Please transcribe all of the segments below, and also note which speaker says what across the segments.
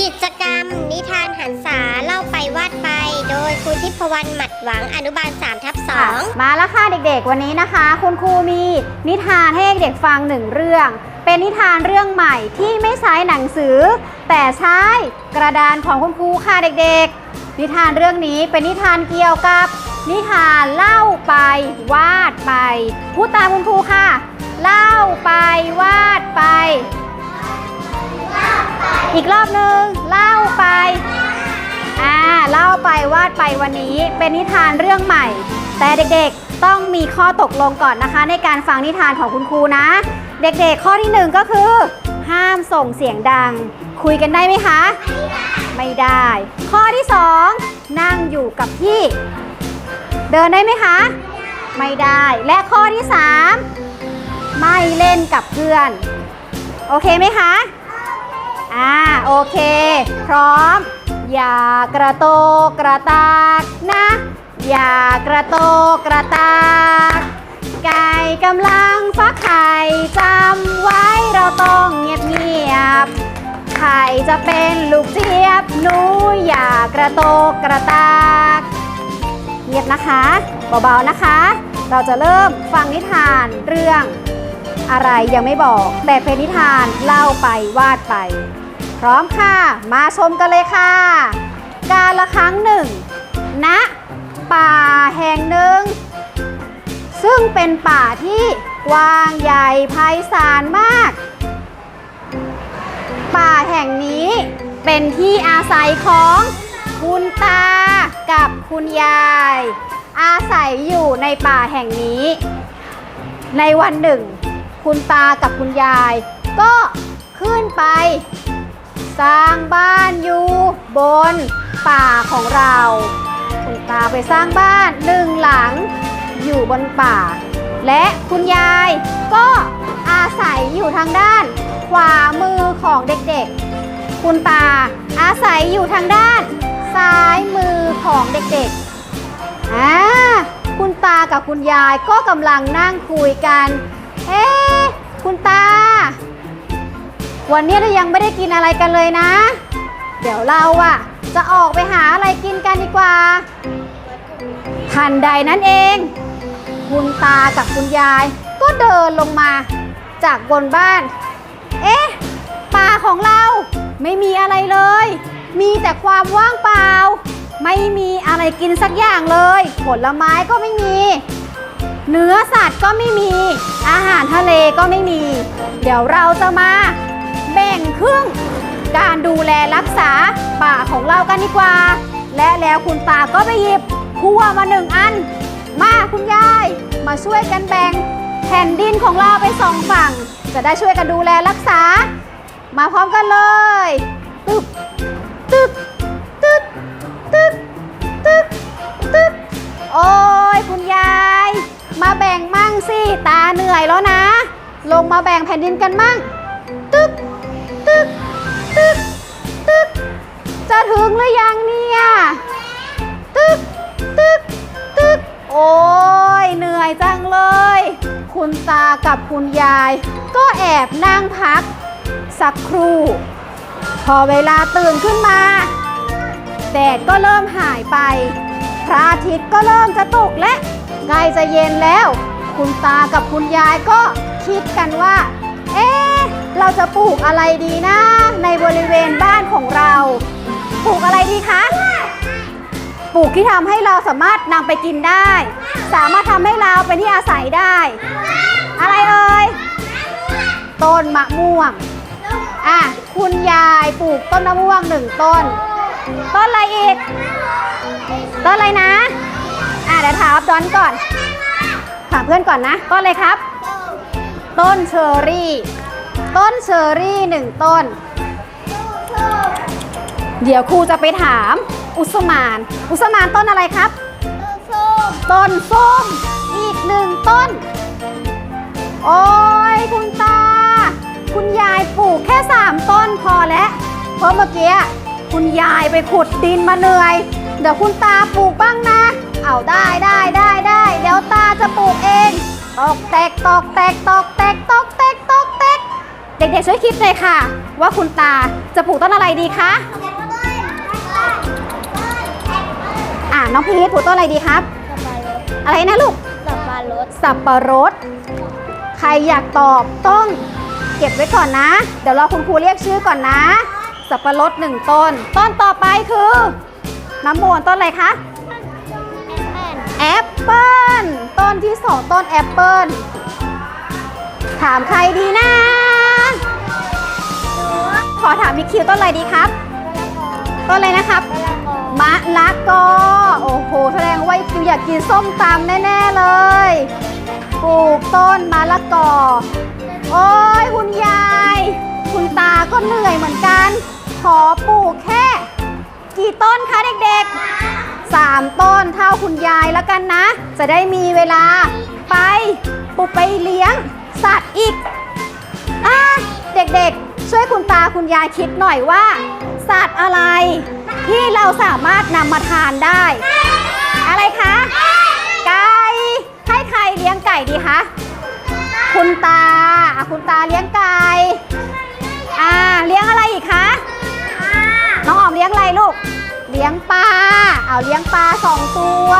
Speaker 1: กิจกรรม นิทานหันษาเล่าไปวาดไป โดยครูทิพวรรณหมัดหวังอนุบาล3ทับ
Speaker 2: ค่ะมาแล้วค่ะเด็กๆ วันนี้นะคะ คุณครูมีนิทานให้เด็กฟังหนึ่งเรื่อง เป็นนิทานเรื่องใหม่ที่ไม่ใช้หนังสือ แต่ใช้กระดานของคุณครูค่ะเด็กๆ นิทานเรื่องนี้เป็นนิทานเกี่ยวกับ นิทานเล่าไปวาดไปพูดตามคุณครูค่ะ เล่าไปวาดไป อีกรอบหนึ่งเล่าไป อ่าเล่าไปวาดไปวันนี้เป็นนิทานเรื่องใหม่ แต่เด็กๆต้องมีข้อตกลงก่อนนะคะ ในการฟังนิทานของคุณครูนะ เด็กๆข้อที่หนึ่งก็คือ ห้ามส่งเสียงดัง คุยกันได้ไหมคะ ไม่ได้ ข้อที่สองนั่งอยู่กับที่ เดินได้ไหมคะ ไม่ได้ และข้อที่สามไม่เล่นกับเพื่อน โอเคไหมคะ อ่าโอเค พร้อม อย่ากระโตกกระตากนะ อย่ากระโตกกระตาก ไก่กำลังฟักไข่จำไว้เราต้องเงียบเงียบไข่จะเป็นลูกเจี๊ยบหนูอย่ากระโตกกระตากเงียบนะคะเบาๆนะคะ เราจะเริ่มฟังนิทานเรื่อง อะไรยังไม่บอก แต่เป็นนิทานเล่าไปวาดไป พร้อมค่ะ มาชมกันเลยค่ะ การละครั้งหนึ่งณป่าแห่งหนึ่ง ซึ่งเป็นป่าที่กว้างใหญ่ไพศาลมาก ป่าแห่งนี้เป็นที่อาศัยของคุณตากับคุณยาย อาศัยอยู่ในป่าแห่งนี้ ในวันหนึ่ง คุณตากับคุณยาย ก็ขึ้นไป สร้างบ้านอยู่บนป่าของเรา คุณตาไปสร้างบ้านหนึ่งหลังอยู่บนป่า และคุณยายก็อาศัยอยู่ทางด้านขวามือของเด็กๆ คุณตาอาศัยอยู่ทางด้านซ้ายมือของเด็กๆอ่าคุณตากับคุณยายก็กำลังนั่งคุยกัน เอ๊ คุณตา วันนี้เรายังไม่ได้กินอะไรกันเลยนะ เดี๋ยวเราอะจะออกไปหาอะไรกินกันดีกว่า ทันใดนั้นเอง คุณตากับคุณยาย ก็เดินลงมา จากบนบ้าน เอ๊ะป่าของเราไม่มีอะไรเลย มีแต่ความว่างเปล่า ไม่มีอะไรกินสักอย่างเลย ผลไม้ก็ไม่มี เนื้อสัตว์ก็ไม่มี อาหารทะเลก็ไม่มี เดี๋ยวเราจะมาแบ่งครึ่งการดูแลรักษาป่าของเรากันดีกว่า และแล้วคุณตาก็ไปหยิบพัวมาหนึ่งอัน มาคุณยาย มาช่วยกันแบ่งแผ่นดินของเราไปสองฝั่ง จะได้ช่วยกันดูแลรักษา มาพร้อมกันเลยตึ๊บตึ๊บตึ๊บตึ๊บตึ๊บตึ๊บโอ้ยคุณยาย มาแบ่งมั่งสิตาเหนื่อยแล้วนะ ลงมาแบ่งแผ่นดินกันมั่ง ตึ๊บตึ๊บตึ๊บตึ๊บจะถึงหรือยังเนี่ยตึ๊บตึ๊บตึ๊บโอ้ยเหนื่อยจังเลย คุณตากับคุณยาย ก็แอบนั่งพัก สักครู่ พอเวลาตื่นขึ้นมาแดดก็เริ่มหายไป พระอาทิตย์ก็เริ่มจะตกและ ใกล้จะเย็นแล้ว คุณตากับคุณยายก็คิดกันว่า เอ๊ะเราจะปลูกอะไรดีนะ ในบริเวณบ้านของเรา ปลูกอะไรดีคะปลูกที่ทำให้เราสามารถนำไปกินได้ สามารถทำให้เราเป็นที่อาศัยได้ อะไรเอ่ยต้นมะม่วงอะคุณยายปลูกต้นมะม่วงหนึ่งต้น ต้นอะไรอีก ต้นอะไรนะ อะเดี๋ยวถามอับดอนก่อน ถามเพื่อนก่อนนะ ต้นอะไรครับ ต้นเชอร์รี่ ต้นเชอร์รี่หนึ่งต้น เดี๋ยวครูจะไปถาม อุสมาน อุสมานต้นอะไรครับ ต้นส้ม อีกหนึ่งต้น โอ้ยคุณตา คุณยายปลูกแค่3ต้นพอแล้ว เพราะเมื่อกี้คุณยายไปขุดดินมาเหนื่อย เดี๋ยวคุณตาปลูกบ้างนะ เอาได้ได้ได้ได้เดี๋ยวตาจะปลูกเองตอกแตกตอกแตกตอกแตกตอกแตกตอกแตกเด็กๆช่วยคิดเลยค่ะ ว่าคุณตาจะปลูกต้นอะไรดีคะอ่าน้องพีทปลูกต้นอะไรดีครับ อะไรนะลูก
Speaker 1: สับปะรด
Speaker 2: สับปะรด ใครอยากตอบต้องเก็บไว้ก่อนนะ เดี๋ยวรอคุณครูเรียกชื่อก่อนนะ สับปะรดหนึ่งต้น ต้นต่อไปคือ น้ำมนต้นอะไรคะ แอปเปิลต้นที่สองต้นแอปเปิลถามใครดีนะ ขอถามมิคิวต้นอะไรดีครับ ต้นอะไรนะครับ มะละกอ โอ้โห แสดงว่าคิวอยากกินส้มตำแน่ ๆ เลย ปลูกต้นมะละกอ โอ้ยคุณยาย คุณตาก็เหนื่อยเหมือนกัน ขอปลูกแค่ กี่ต้นคะเด็ก ๆ 3 ต้นเท่าคุณยายแล้วกันนะ จะได้มีเวลาไปปลูกไปเลี้ยงสัตว์อีกอเด็กๆ ช่วยคุณตาคุณยายคิดหน่อยว่า สัตว์อะไร ที่เราสามารถนำมาทานได้ อะไรคะไก่ให้ใครเลี้ยงไก่ดีคะคุณตาคุณตาเลี้ยงไก่อ่าเลี้ยงอะไรอีกคะน้องออมเลี้ยงอะไรลูก ลี้ยงปลาเอาเลี้ยงปลาสองตัว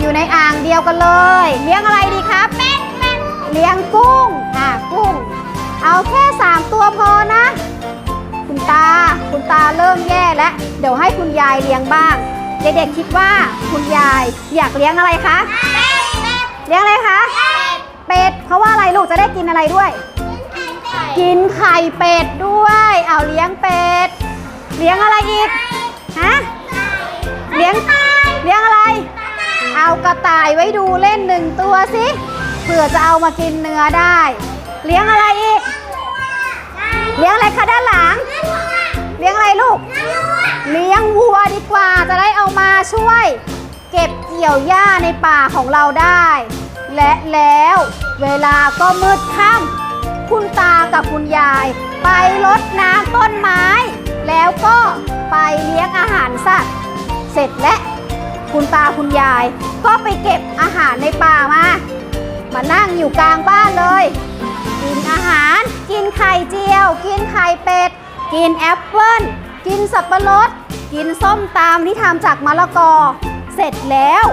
Speaker 2: อยู่ในอ่างเดียวกันเลย เลี้ยงอะไรดีครับเป็ดเป็ดเลี้ยงกุ้งอ่ากุ้ง เอาแค่3ตัวพอนะ คุณตาคุณตาเริ่มแย่แล้วเดี๋ยวให้คุณยายเลี้ยงบ้างเด็กๆคิดว่าคุณยายอยากเลี้ยงอะไรคะเลี้ยงอะไรคะเป็ดเพราะว่าอะไรลูกจะได้กินอะไรด้วย กินไข่เป็ดด้วย เอาเลี้ยงเป็ด เลี้ยงอะไรอีก เอากระต่ายไว้ดูเล่นหนึ่งตัวสิเผื่อจะเอามากินเนื้อได้ เลี้ยงอะไรอีก เลี้ยงอะไรคะด้านหลัง เลี้ยงอะไรลูก เลี้ยงวัวดีกว่าจะได้เอามาช่วย เก็บเกี่ยวหญ้าในป่าของเราได้ และแล้วเวลาก็มืดค่ำคุณตากับคุณยาย ไปรดน้ำต้นไม้ แล้วก็ไปเลี้ยงอาหารสัตว์ เสร็จและ คุณตาคุณยาย ก็ไปเก็บอาหารในป่ามา มานั่งอยู่กลางบ้านเลย กินอาหาร กินไข่เจียว กินไข่เป็ด กินแอปเปิ้ล กินสับปะรด กินส้มตำที่ทำจากมะละกอ เสร็จแล้ว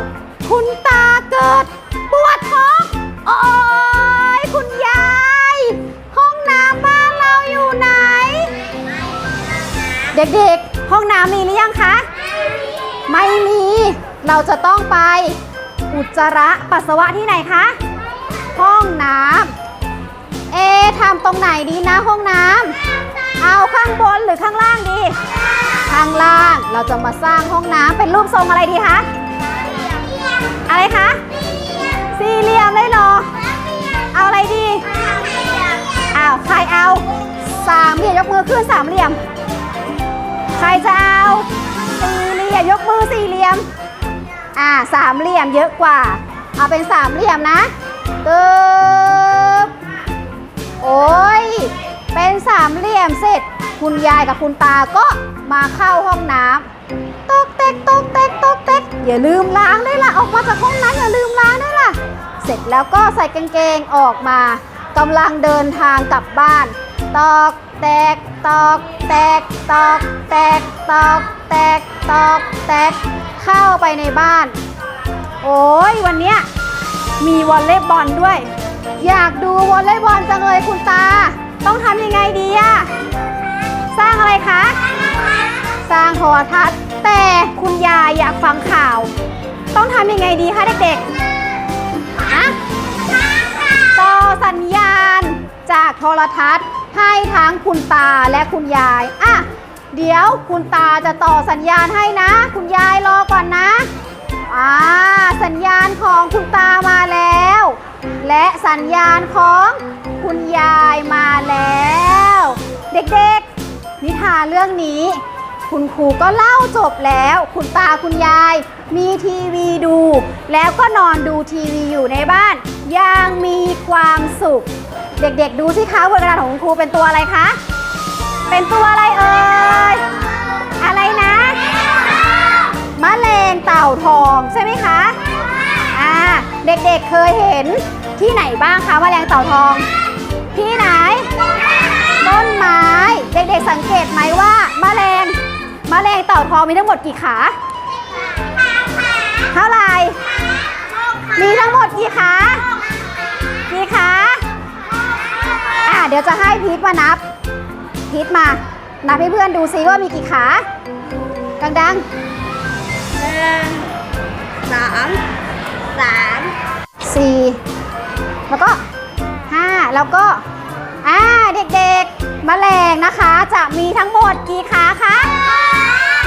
Speaker 2: คุณตาเกิดปวดท้องโอ้ยคุณยาย ห้องน้ำบ้านเราอยู่ไหน เด็กๆ ห้องน้ำมีหรือยังคะ ไม่มี เราจะต้องไปอุจจาระปัสสาวะที่ไหนคะ ห้องน้ำเอทำตรงไหนดีนะห้องน้ำเอาข้างบนหรือข้างล่างดี ข้างล่างเราจะมาสร้างห้องน้ำเป็นรูปทรงอะไรดีคะอะไรคะสี่เหลี่ยมเลยเหรอเอาอะไรดีอ้าวใครเอาสามเหลี่ยมยกมือขึ้นสามเหลี่ยม ใครจะเอาสี่เหลี่ยมยกมือสี่เหลี่ยม อ่าสามเหลี่ยมเยอะกว่า เอาเป็นสามเหลี่ยมนะตึ๊บโอ้ยเป็นสามเหลี่ยมเสร็จ คุณยายกับคุณตาก็มาเข้าห้องน้ำตกเต็กตกเต็กตกเต็กอย่าลืมล้างด้วยล่ะออกมาจากห้องน้ำอย่าลืมล้างด้วยล่ะ เสร็จแล้วก็ใส่กางเกงออกมากำลังเดินทางกลับบ้าน ตอก แตกตอกแตกตอกแตกตอกแตกตอกแตกเข้าไปในบ้าน โอ้ยวันเนี้ยมีวอลเลย์บอลด้วย อยากดูวอลเลย์บอลจังเลยคุณตา ต้องทำยังไงดีอะสร้างอะไรคะ สร้างโทรทัศน์ แต่คุณยายอยากฟังข่าว ต้องทำยังไงดีคะเด็กๆอะต่อสัญญาณจากโทรทัศน์ ให้ทั้งคุณตาและคุณยาย อะ เดี๋ยวคุณตาจะต่อสัญญาณให้นะ คุณยายรอก่อนนะ อ่า สัญญาณของคุณตามาแล้ว และสัญญาณของคุณยายมาแล้ว เด็กๆ นิทานเรื่องนี้ คุณครูก็เล่าจบแล้ว คุณตาคุณยายมีทีวีดู แล้วก็นอนดูทีวีอยู่ในบ้านอย่างมีความสุข เด็กๆ ดูสิคะบนกระดาษของคุณครูเป็นตัวอะไรคะ เป็นตัวอะไรเอ่ย อะไรนะมะเร็งเต่าทองใช่ไหมคะอ่าเด็กๆเคยเห็นที่ไหนบ้างคะมะเร็งเต่าทอง ที่ไหน ต้นไม้ เด็กๆสังเกตไหมว่าแมลงแมลงเต่าทองมีทั้งหมดกี่ขา เท่าไหร่มีทั้งหมดกี่ขา กี่ขา เดี๋ยวจะให้พีทมานับ พีทมา นับให้เพื่อนดูซิว่ามีกี่ขา ดัง
Speaker 1: หนึ่งสองสาม
Speaker 2: ๆสี่แล้วก็ห้าแล้วก็ อ่า เด็กๆแมลงนะคะ จะมีทั้งหมดกี่ขาคะ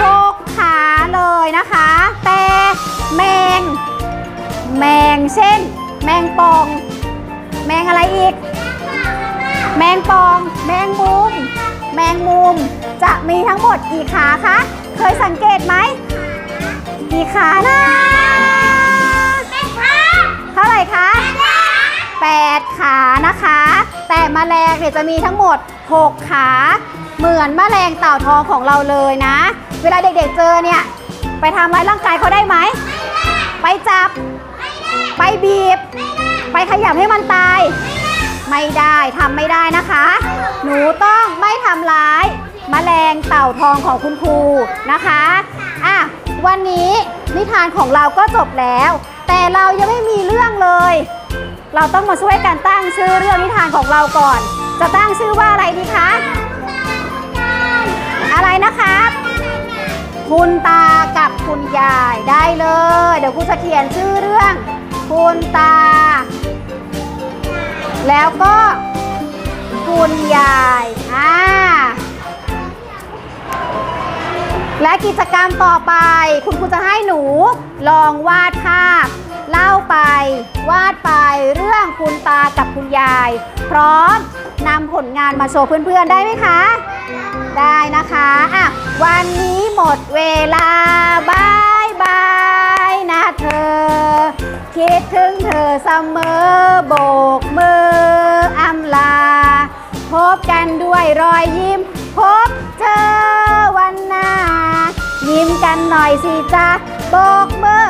Speaker 2: หกขาเลยนะคะ แต่แมง แมงเช่น แมงปอง แมงอะไรอีกแม งปอง แมงมุม แมงมุม จะมีทั้งหมดกี่ขาคะ เคยสังเกตไหม กี่ขานะเท่าไหร่คะ8 ขานะคะ แต่แมลงเนี่ยจะมีทั้งหมด 6 ขา เหมือนแมลงเต่าทองของเราเลยนะ เวลาเด็กๆเจอเนี่ย ไปทำร้ายร่างกายเขาได้ไหม ไปจับ ไปบีบ ไปขยับให้มันตาย ไม่ได้ทำไม่ได้นะคะ หนูต้องไม่ทำร้ายแมลงเต่าทองของคุณครูนะคะอะวันนี้นิทานของเราก็จบแล้ว แต่เรายังไม่มีเรื่องเลย เราต้องมาช่วยกันตั้งชื่อเรื่องนิทานของเราก่อน จะตั้งชื่อว่าอะไรดีคะอะไรนะคะคุณตากับคุณยายได้เลย เดี๋ยวครูจะเขียนชื่อเรื่อง คุณตา แล้วก็คุณยายอ่าและกิจกรรมต่อไป คุณครูจะให้หนูลองวาดภาพเล่าไป วาดไปเรื่องคุณตากับคุณยาย พร้อมนำผลงานมาโชว์เพื่อนๆได้ไหมคะ ได้นะคะอะวันนี้หมดเวลาบายบายนะเธอ คิดถึงเธอเสมอโบก ด้วยรอยยิ้ม พบเจอวันหน้า ยิ้มกันหน่อยสิจ้าโบกมือ